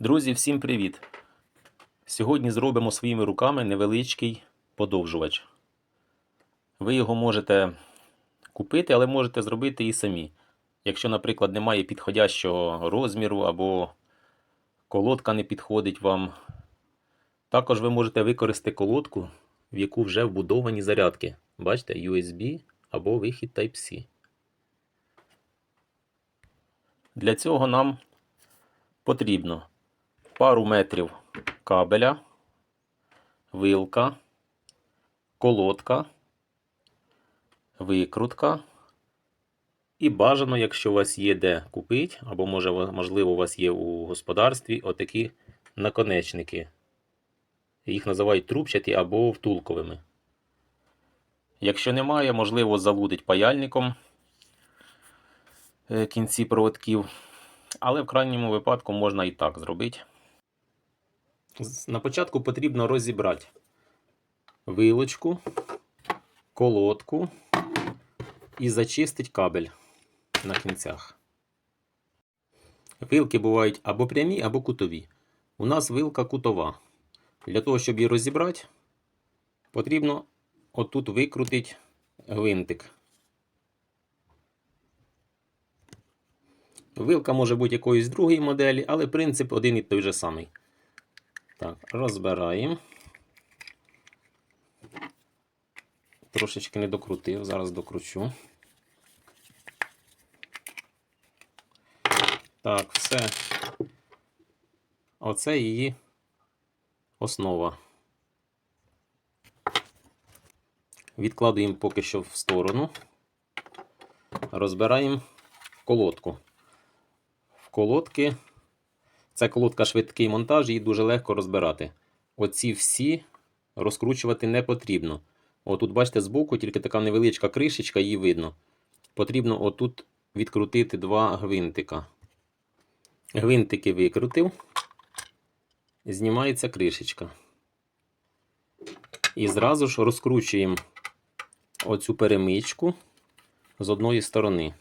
Друзі, всім привіт! Сьогодні зробимо своїми руками невеличкий подовжувач. Ви його можете купити, але можете зробити і самі. Якщо, наприклад, немає підходящого розміру або колодка не підходить вам. Також ви можете використати колодку, в яку вже вбудовані зарядки. Бачите, USB або вихід Type-C. Для цього нам потрібно пару метрів кабеля, вилка, колодка, викрутка. І бажано, якщо у вас є де купити, або може, можливо, у вас є у господарстві отакі наконечники. Їх називають трубчаті або втулковими. Якщо немає, можливо, залудить паяльником е, кінці проводків. Але в крайньому випадку можна і так зробити. На початку потрібно розібрати вилочку, колодку і зачистити кабель на кінцях. Вилки бувають або прямі, або кутові. У нас вилка кутова. Для того, щоб її розібрати, потрібно отут викрутити гвинтик. Вилка може бути якоїсь другої моделі, але принцип один і той же самий. Так, розбираємо. Трошечки не докрутив, зараз докручу. Так, все. Оце її основа. Відкладуємо поки що в сторону. Розбираємо колодку. В колодки це колодка швидкий монтаж, її дуже легко розбирати. Оці всі розкручувати не потрібно. Отут, бачите, збоку тільки така невеличка кришечка, її видно. Потрібно отут відкрутити два гвинтика. Гвинтики викрутив, знімається кришечка. І зразу ж розкручуємо оцю перемичку з одної сторони.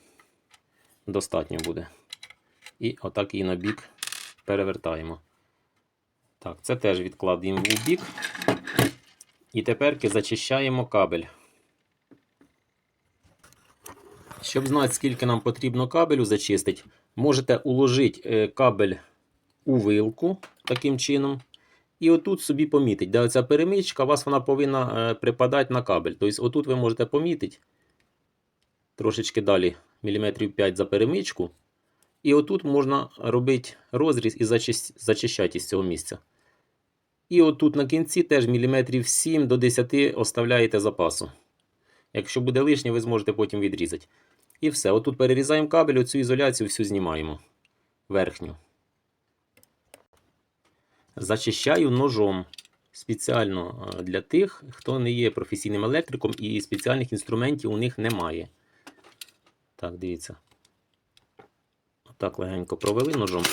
Достатньо буде. І отак її на бік перевертаємо. Так, це теж відкладаємо в бік. І тепер зачищаємо кабель. Щоб знати, скільки нам потрібно кабелю зачистити, можете уложити е, кабель у вилку таким чином. І отут собі помітить, де оця перемичка, у вас вона повинна е, припадати на кабель. Тобто, отут ви можете помітити трошечки далі, міліметрів 5 за перемичку. І отут можна робити розріз і зачищати з цього місця. І отут на кінці теж міліметрів 7 до 10 оставляєте запасу. Якщо буде лишнє, ви зможете потім відрізати. І все. Отут перерізаємо кабель, оцю ізоляцію всю знімаємо. Верхню. Зачищаю ножом. Спеціально е, для тих, хто не є професійним електриком і спеціальних інструментів у них немає. Так, дивіться. Отак легенько провели ножом.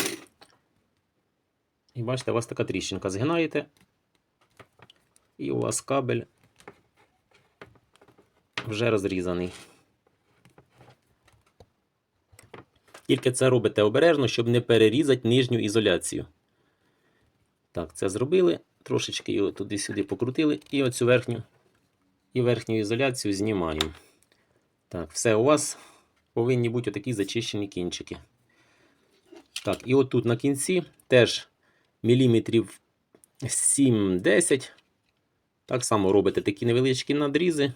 І бачите, у вас така тріщинка. Згинаєте, і у вас кабель вже розрізаний. Тільки це робите обережно, щоб не перерізати нижню ізоляцію. Так, це зробили. Трошечки його туди-сюди покрутили, і оцю верхню і верхню ізоляцію знімаємо. Так, все, у вас повинні бути отакі зачищені кінчики. Так, і отут на кінці теж міліметрів 7-10. Так само робите такі невеличкі надрізи.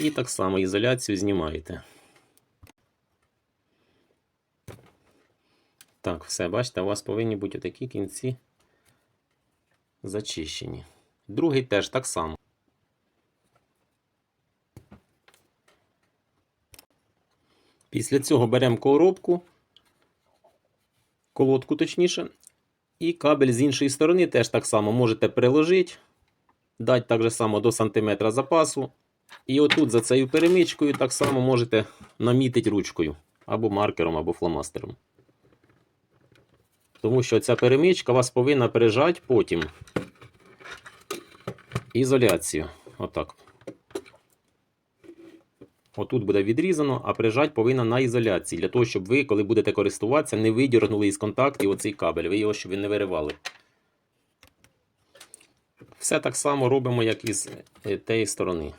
І так само ізоляцію знімаєте. Так, все, бачите, у вас повинні бути такі кінці зачищені. Другий теж так само. Після цього беремо коробку, колодку точніше, і кабель з іншої сторони теж так само можете приложити, дати так же само до сантиметра запасу. І отут за цією перемичкою так само можете намітити ручкою, або маркером, або фломастером. Тому що ця перемичка вас повинна пережати потім ізоляцію. Отак. Отут буде відрізано, а прижать повинна на ізоляції, для того, щоб ви, коли будете користуватися, не видірнули із контактів оцей кабель. Ви його щоб ви не виривали. Все так само робимо, як і з е, тієї сторони.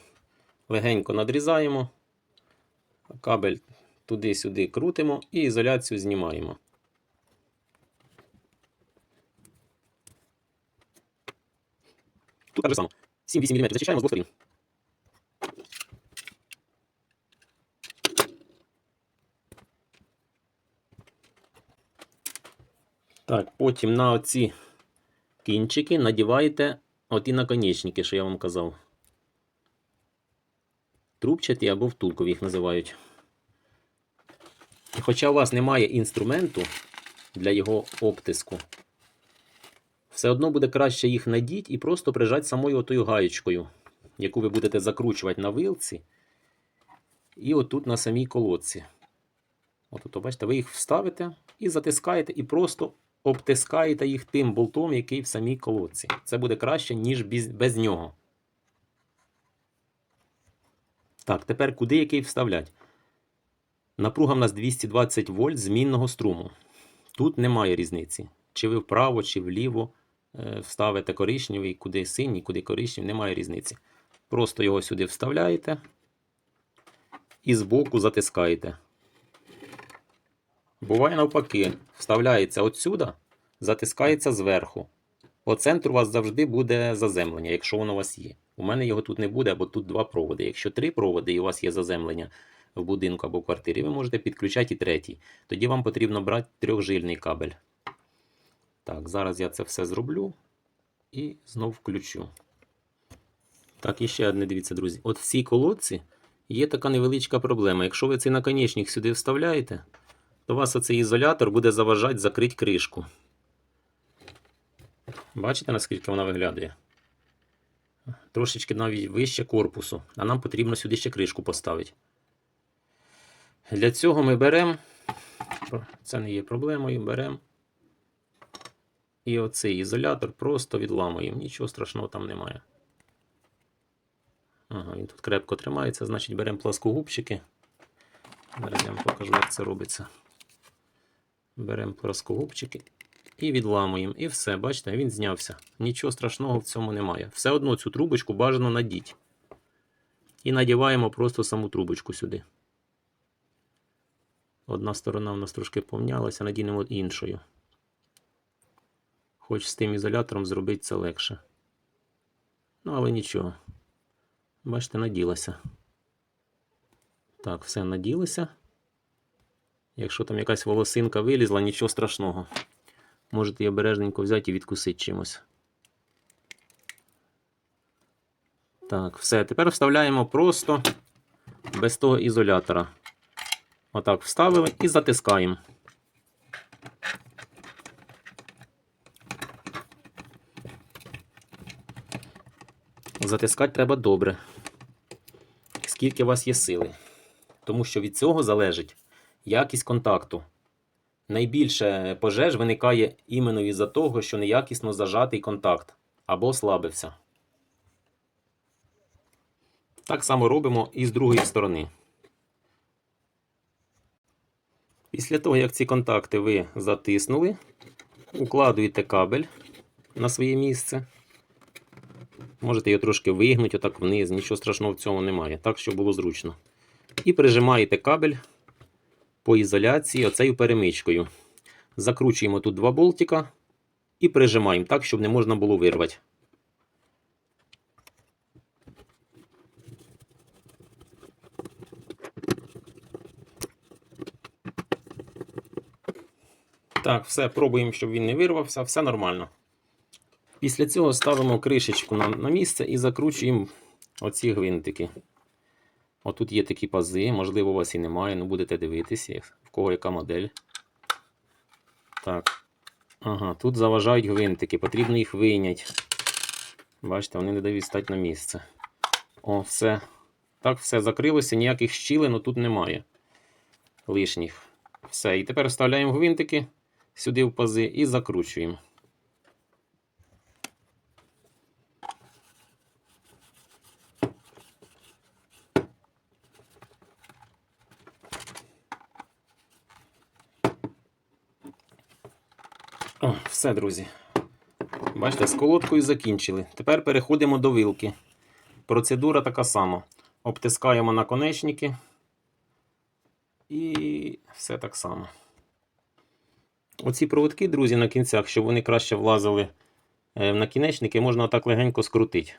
Легенько надрізаємо, кабель туди-сюди крутимо і ізоляцію знімаємо. Тут так же само. 7-8 мм зачищаємо з двох сторін. Так, потім на оці кінчики надіваєте оті наконечники, що я вам казав. Трубчаті або втулкові їх називають. І хоча у вас немає інструменту для його обтиску, все одно буде краще їх надіть і просто прижати самою отою гаєчкою, яку ви будете закручувати на вилці. І отут на самій колодці. От тут, бачите, ви їх вставите і затискаєте, і просто обтискаєте їх тим болтом, який в самій колодці. Це буде краще, ніж без, нього. Так, тепер куди який вставлять? Напруга в нас 220 вольт змінного струму. Тут немає різниці. Чи ви вправо, чи вліво е, вставите коричневий, куди синій, куди коричневий, немає різниці. Просто його сюди вставляєте і збоку затискаєте. Буває навпаки, вставляється отсюда, затискається зверху. По центру у вас завжди буде заземлення, якщо воно у вас є. У мене його тут не буде, бо тут два проводи. Якщо три проводи і у вас є заземлення в будинку або квартирі, ви можете підключати і третій. Тоді вам потрібно брати трьохжильний кабель. Так, зараз я це все зроблю і знов включу. Так, і ще одне, дивіться, друзі. От в цій колодці є така невеличка проблема. Якщо ви цей наконечник сюди вставляєте, то у вас оцей ізолятор буде заважати закрити кришку. Бачите, наскільки вона виглядає? Трошечки навіть вище корпусу, а нам потрібно сюди ще кришку поставити. Для цього ми беремо, це не є проблемою, беремо і оцей ізолятор просто відламуємо. Нічого страшного там немає. Ага, він тут крепко тримається, значить беремо пласкогубчики. Зараз я вам покажу, як це робиться. Беремо плоскогубчики і відламуємо. І все, бачите, він знявся. Нічого страшного в цьому немає. Все одно цю трубочку бажано надіть. І надіваємо просто саму трубочку сюди. Одна сторона у нас трошки помнялася, надінемо іншою. Хоч з тим ізолятором зробити це легше. Ну, але нічого. Бачите, наділася. Так, все наділося. Якщо там якась волосинка вилізла, нічого страшного. Можете її обережненько взяти і відкусити чимось. Так, все. Тепер вставляємо просто без того ізолятора. Отак вставили і затискаємо. Затискати треба добре. Скільки у вас є сили. Тому що від цього залежить якість контакту. Найбільше пожеж виникає іменно із-за того, що неякісно зажатий контакт або ослабився. Так само робимо і з другої сторони. Після того, як ці контакти ви затиснули, укладуєте кабель на своє місце. Можете його трошки вигнути отак вниз, нічого страшного в цьому немає, так, щоб було зручно. І прижимаєте кабель по ізоляції оцею перемичкою. Закручуємо тут два болтика і прижимаємо так, щоб не можна було вирвати. Так, все, пробуємо, щоб він не вирвався, все нормально. Після цього ставимо кришечку на, на місце і закручуємо оці гвинтики. Отут є такі пази, можливо, у вас і немає, ну будете дивитися, в кого яка модель. Так. Ага, тут заважають гвинтики, потрібно їх вийняти. Бачите, вони не дають стати на місце. О, все. Так, все закрилося, ніяких щілин тут немає. Лишніх. Все. І тепер вставляємо гвинтики сюди в пази і закручуємо. О, все, друзі. Бачите, з колодкою закінчили. Тепер переходимо до вилки. Процедура така сама. Обтискаємо наконечники. І все так само. Оці проводки, друзі, на кінцях, щоб вони краще влазили е, в накінечники, можна отак легенько скрутити,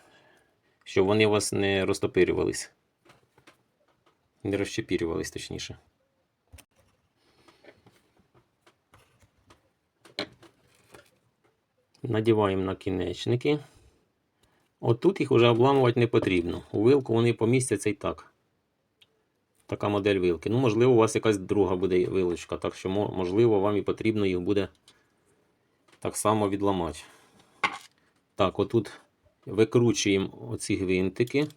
щоб вони у вас не розтопирювались. Не розчепірювались, точніше. Надіваємо накінечники. Отут їх вже обламувати не потрібно. У вилку вони помістяться і так. Така модель вилки. Ну, можливо, у вас якась друга буде вилочка, так що, можливо, вам і потрібно їх буде так само відламати. Так, отут викручуємо оці гвинтики.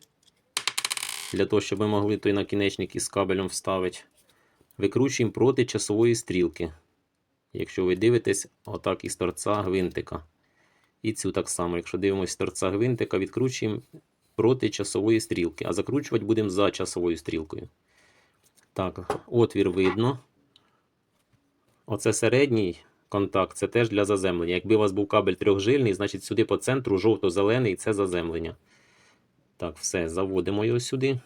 Для того, щоб ми могли той накінечник із кабелем вставити. Викручуємо проти часової стрілки. Якщо ви дивитесь, отак із торця гвинтика. І цю так само. Якщо дивимося торця гвинтика, відкручуємо проти часової стрілки, а закручувати будемо за часовою стрілкою. Так, отвір видно. Оце середній контакт, це теж для заземлення. Якби у вас був кабель трьохжильний, значить сюди по центру жовто-зелений це заземлення. Так, все, заводимо його сюди.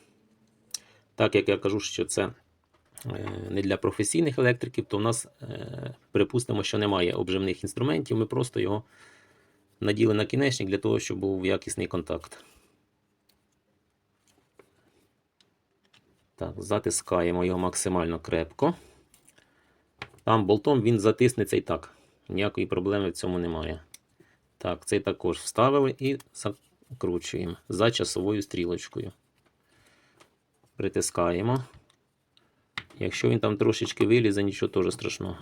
Так як я кажу, що це е, не для професійних електриків, то в нас, е, припустимо, що немає обжимних інструментів, ми просто його наділи на кінечник для того, щоб був якісний контакт. Так, затискаємо його максимально крепко. Там болтом він затиснеться і так. Ніякої проблеми в цьому немає. Так, цей також вставили і закручуємо за часовою стрілочкою. Притискаємо. Якщо він там трошечки вилізе, нічого теж страшного.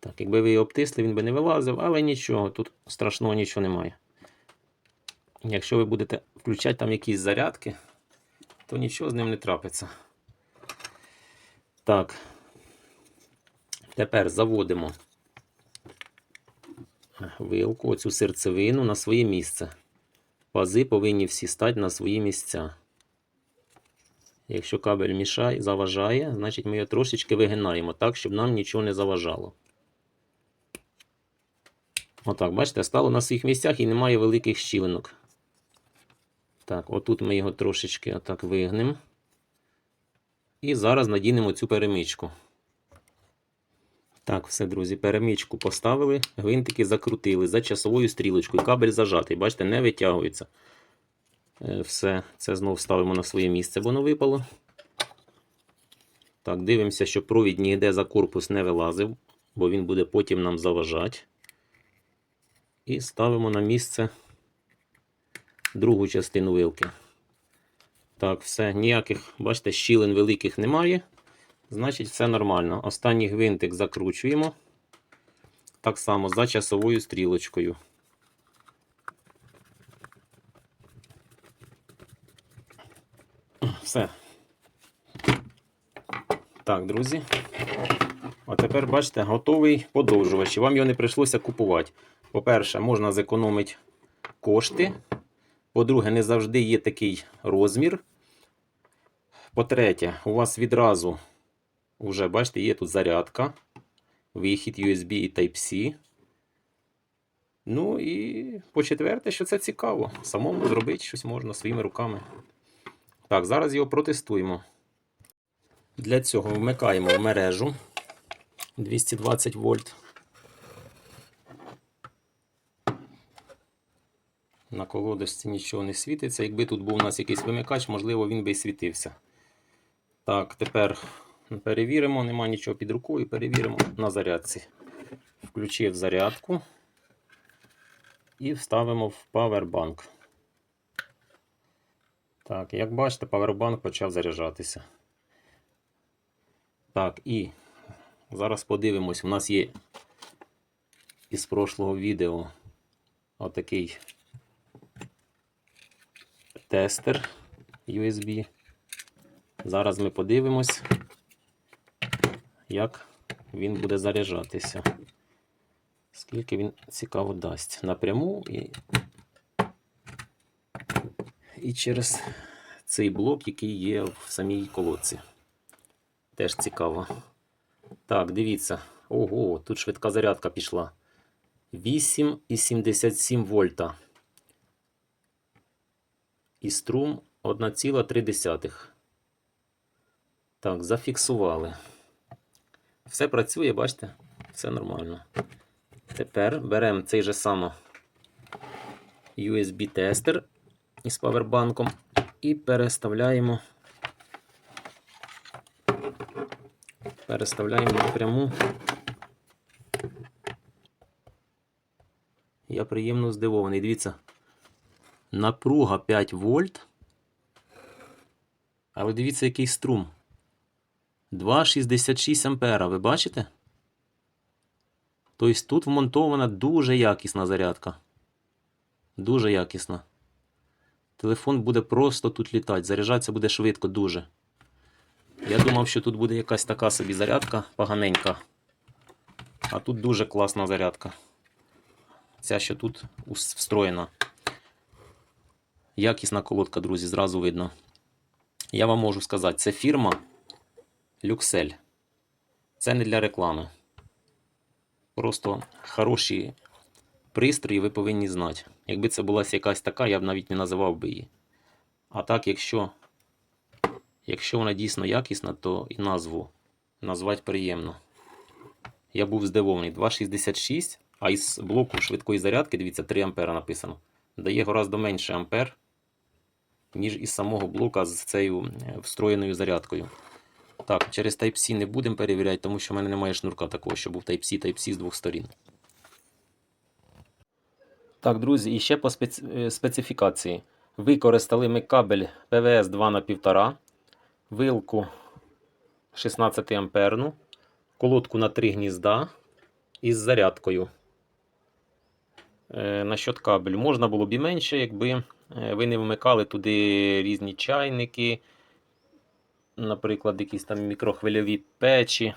Так, якби ви його обтисли, він би не вилазив, але нічого, тут страшного нічого немає. Якщо ви будете включати там якісь зарядки, то нічого з ним не трапиться. Так. Тепер заводимо вилку, оцю серцевину на своє місце. Пази повинні всі стати на свої місця. Якщо кабель мішає, заважає, значить ми його трошечки вигинаємо так, щоб нам нічого не заважало. Отак, бачите, стало на своїх місцях і немає великих щілинок. Так, отут ми його трошечки отак вигнемо. І зараз надінемо цю перемичку. Так, все, друзі, перемичку поставили, гвинтики закрутили за часовою стрілочкою. Кабель зажатий, бачите, не витягується. Е, Все, це знову ставимо на своє місце, воно випало. Так, дивимося, щоб провід ніде за корпус не вилазив, бо він буде потім нам заважати. І ставимо на місце другу частину вилки. Так, все, ніяких, бачите, щілин великих немає. Значить, все нормально. Останній гвинтик закручуємо. Так само за часовою стрілочкою. Все. Так, друзі. А тепер, бачите, готовий подовжувач. Вам його не прийшлося купувати. По-перше, можна зекономити кошти. По-друге, не завжди є такий розмір. По-третє, у вас відразу вже, бачите, є тут зарядка, вихід USB і Type-C. Ну і по-четверте, що це цікаво. Самому зробити щось можна своїми руками. Так, зараз його протестуємо. Для цього вмикаємо мережу 220 вольт. На колодочці нічого не світиться. Якби тут був у нас якийсь вимикач, можливо, він би і світився. Так, тепер перевіримо, нема нічого під рукою, перевіримо на зарядці. Включив зарядку і вставимо в павербанк. Так, як бачите, павербанк почав заряджатися. Так, і зараз подивимось, у нас є із прошлого відео отакий тестер USB. Зараз ми подивимось, як він буде заряджатися. Скільки він цікаво дасть напряму і, і через цей блок, який є в самій колодці. Теж цікаво. Так, дивіться, Ого, тут швидка зарядка пішла. 8,77 вольта. І струм 1,3. Так, зафіксували. Все працює, бачите? Все нормально. Тепер беремо цей же само USB-тестер із павербанком і переставляємо. Переставляємо напряму. Я приємно здивований. Дивіться. Напруга 5 вольт. Але дивіться, який струм. 2,66 ампера. Ви бачите? Тобто тут вмонтована дуже якісна зарядка. Дуже якісна. Телефон буде просто тут літати. Заряджатися буде швидко, дуже. Я думав, що тут буде якась така собі зарядка поганенька. А тут дуже класна зарядка. Ця, що тут встроєна. Якісна колодка, друзі, зразу видно. Я вам можу сказати, це фірма Люксель. Це не для реклами. Просто хороші пристрої ви повинні знати. Якби це була якась така, я б навіть не називав би її. А так, якщо, якщо вона дійсно якісна, то і назву назвати приємно. Я був здивований. 2,66, а із блоку швидкої зарядки, дивіться, 3 ампера написано. Дає гораздо менше ампер, ніж із самого блока з цією е, встроєною зарядкою. Так, через Type-C не будемо перевіряти, тому що в мене немає шнурка такого, щоб був Type-C, Type-C з двох сторін. Так, друзі, і ще по спец- е, специфікації. Використали ми кабель PVS 2 на 1,5, вилку 16 амперну, колодку на 3 гнізда із зарядкою. Е, насчет кабелю. Можна було б і менше, якби ви не вмикали туди різні чайники, наприклад, якісь там мікрохвильові печі.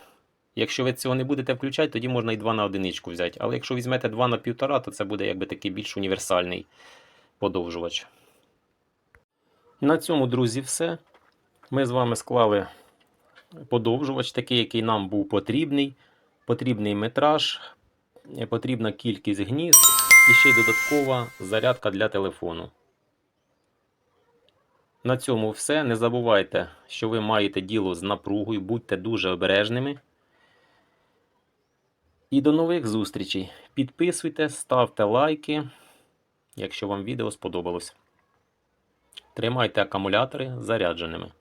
Якщо ви цього не будете включати, тоді можна і 2 на одиничку взяти. Але якщо візьмете 2 на 1,5, то це буде якби такий більш універсальний подовжувач. На цьому, друзі, все. Ми з вами склали подовжувач, такий, який нам був потрібний. Потрібний метраж, е, потрібна кількість гнізд і ще й додаткова зарядка для телефону. На цьому все. Не забувайте, що ви маєте діло з напругою, будьте дуже обережними. І до нових зустрічей. Підписуйте, ставте лайки, якщо вам відео сподобалось. Тримайте акумулятори зарядженими.